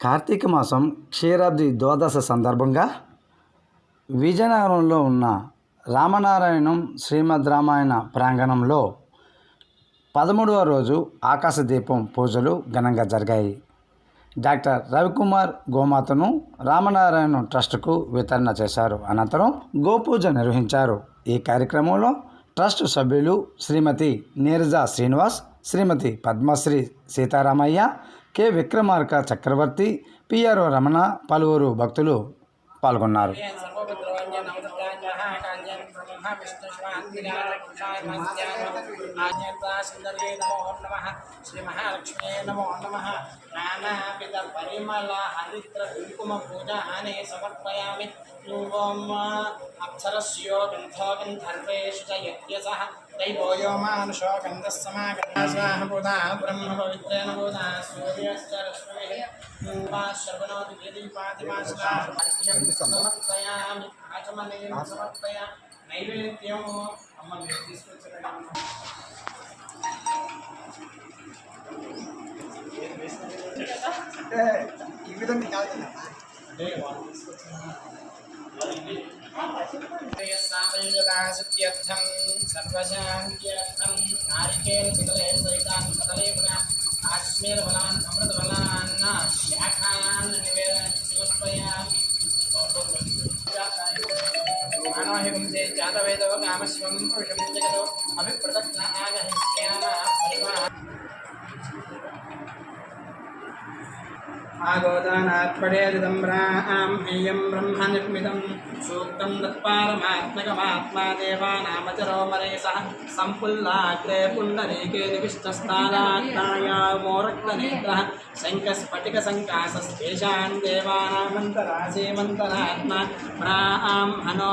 కార్తీక మాసం క్షీరాబ్ది ద్వాదశ సందర్భంగా విజయనగరంలో ఉన్న రామనారాయణం శ్రీమద్ రామాయణ ప్రాంగణంలో పదమూడవ రోజు ఆకాశ దీపం పూజలు ఘనంగా జరిగాయి. డాక్టర్ రవికుమార్ గోమాతను రామనారాయణ ట్రస్టుకు వితరణ చేశారు. అనంతరం గోపూజ నిర్వహించారు. ఈ కార్యక్రమంలో ట్రస్ట్ సభ్యులు శ్రీమతి నీరజ శ్రీనివాస్ శ్రీమతి పద్మశ్రీ సీతారామయ్య కె. విక్రమార్క చక్రవర్తి పిఆర్ఓ రమణ పలువురు భక్తులు పాల్గొన్నారు. ब्रह्मा विष्णु नमो नमः श्री महालक्ष्मी नमो नमः नानापितपरिमला हरिद्रकुङ्कुमपूजाने समर्पयामि पूर्वम् अप्सरस्यो गन्धो गन्धर्वेषु च यज्ञसः दैवो गन्धः समागताः बोधाः ब्रह्म पवित्रेण बोधाः सूर्यश्च रश्मेः श्रवणो द्विदीपादिमाश्रामर्पयामि आचमनेन समर्पयामि నైవేద్యం అమ్మ మీరు తీసుకొచ్చారండి అంటే ఈ విధంగా కాదు. అంటే వాళ్ళు తీసుకొచ్చిన సత్యర్థం సర్వశాంత్యర్థం నారికేల కదలే కాశ్మీర బలాన్ అమృత బలాన్ శాఖాన్ నివేదన సమర్పయామి మానవహింసే జాతవేదో కామస్వం పురుషం జగదో అభిప్రదత్న ఆగహిష్యామ పరిమా ఆగోదానాత్పడేదిదం రాం హేయం బ్రహ్మ నిర్మితం సూక్తం తత్పారమాత్మకమాత్మా దేవానామచరో మరే సహ సంపుల్లాగ్రే పుండరీకే నివిష్టస్థానాత్మాయామోరక్తనేత్ర శంకస్ఫటిక సంకాశేషాన్ దేవానామంతరాసేమంతరాత్మ బ్రాం హనో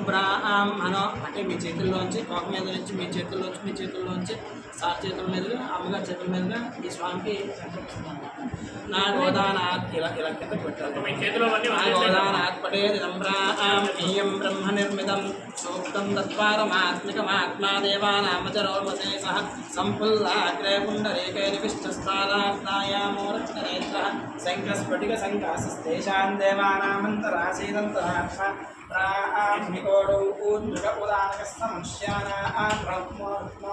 బ్రాం హనో అంటే మీ చేతుల్లోంచి ఒక మీద నుంచి మీ చేతుల్లోంచి మీ చేతుల్లోంచి సార్ చేతుల మీదుగా అమ్మగారి చేతుల మీదుగా ఈ స్వామికి సమర్పిస్తున్నాను. నా గోదానాత్ ఇలా ఇలా కింద పెట్టారు నా గోదానాత్ పటేది సంభ్రాం ఇయం బ్రహ్మ నిర్మితం సూక్తం తత్వారమాత్మికమాత్మా దేవానామచరోమసే సహ. సంపుల్లాగ్రే పుండరీకే నివిష్టస్థానాత్నాయామో రక్తనేత్ర శంఖస్ఫటిక సంకాశస్తేషాం దేవానామంతరాసీదంతరాత్మ ప్రామికోడౌ ఊర్మిక ఉదానకస్తమనుష్యానా బ్రహ్మోదా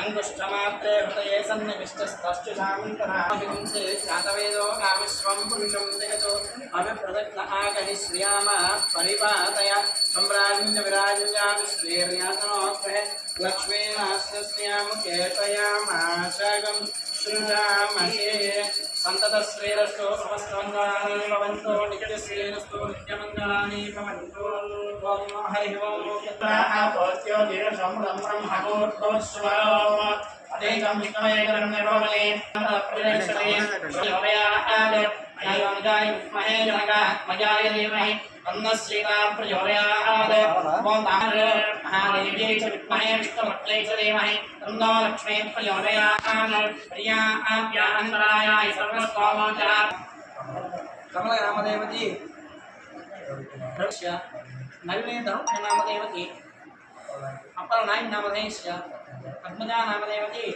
अङ्गुष्ठमात्रे हृदये सन्निविष्टस्तश्चुषान्तरांसे जातवेदो कामिस्वं पुरुषं जगतो अभिप्रदग्न आगहिश्रियाम परिपातय सम्राजञ्च विराजञ्जामि కేతయామాశగం సృజామహే సంతత శ్రీరస్తో సమస్తమంగళాని భవంతో నిత్య శ్రీరస్తో నిత్యమంగళాని భవంతో ఓం హరి ఓం ఆపోత్యో दैवं विष्णुमेकरं निरोगले प्रतिरक्षते प्रचोदयात् दैवं विदाय विद्महे जनकात्मजाय धीमहि अन्नश्रीकां प्रचोदयात् महादेवी च विद्महे विष्णुभक्ते च धीमहि तन्नो लक्ष्मी प्रचोदयात् प्रिया आप्यान्तरायाय सर्वस्वामोचः कमल रामदेवजी नवीने धर्म नामदेवती अपर नायक नामधेयस्य पद्मजा नामदेवती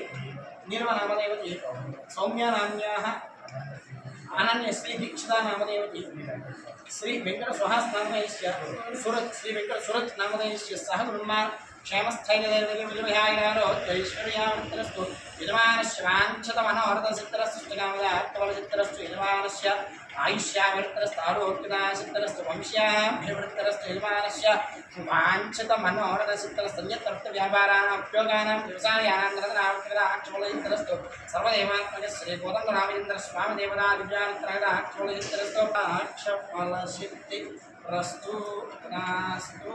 निर्मनामदेवती सौम्यानाम्याः अनन्यश्रीदीक्षिता नामदेवती श्रीवेङ्कटसुहासनामदैश्च सुरत् सुरत नामदैश्च सह ब्रह्मा నామదేవతి క్షేమస్థైర్యైశ్వర్యాస్తు యజమానస్య వాంఛత మనోహరత సిద్ధరస్తు యజమానస్య ఆయుష్యావృత్తరస్తు ఆరోగ్యదా వంశ్యాభివృత్తరస్తు యజమానస్య వాంఛత మనోహరత సిద్ధరస్తు అన్యత్రత్వ వ్యాపారాణం ఉద్యోగానాం సర్వదేవాత్మక శ్రీ కోదండ రామచంద్ర స్వామి దేవతా ప్రస్తు రాస్తు.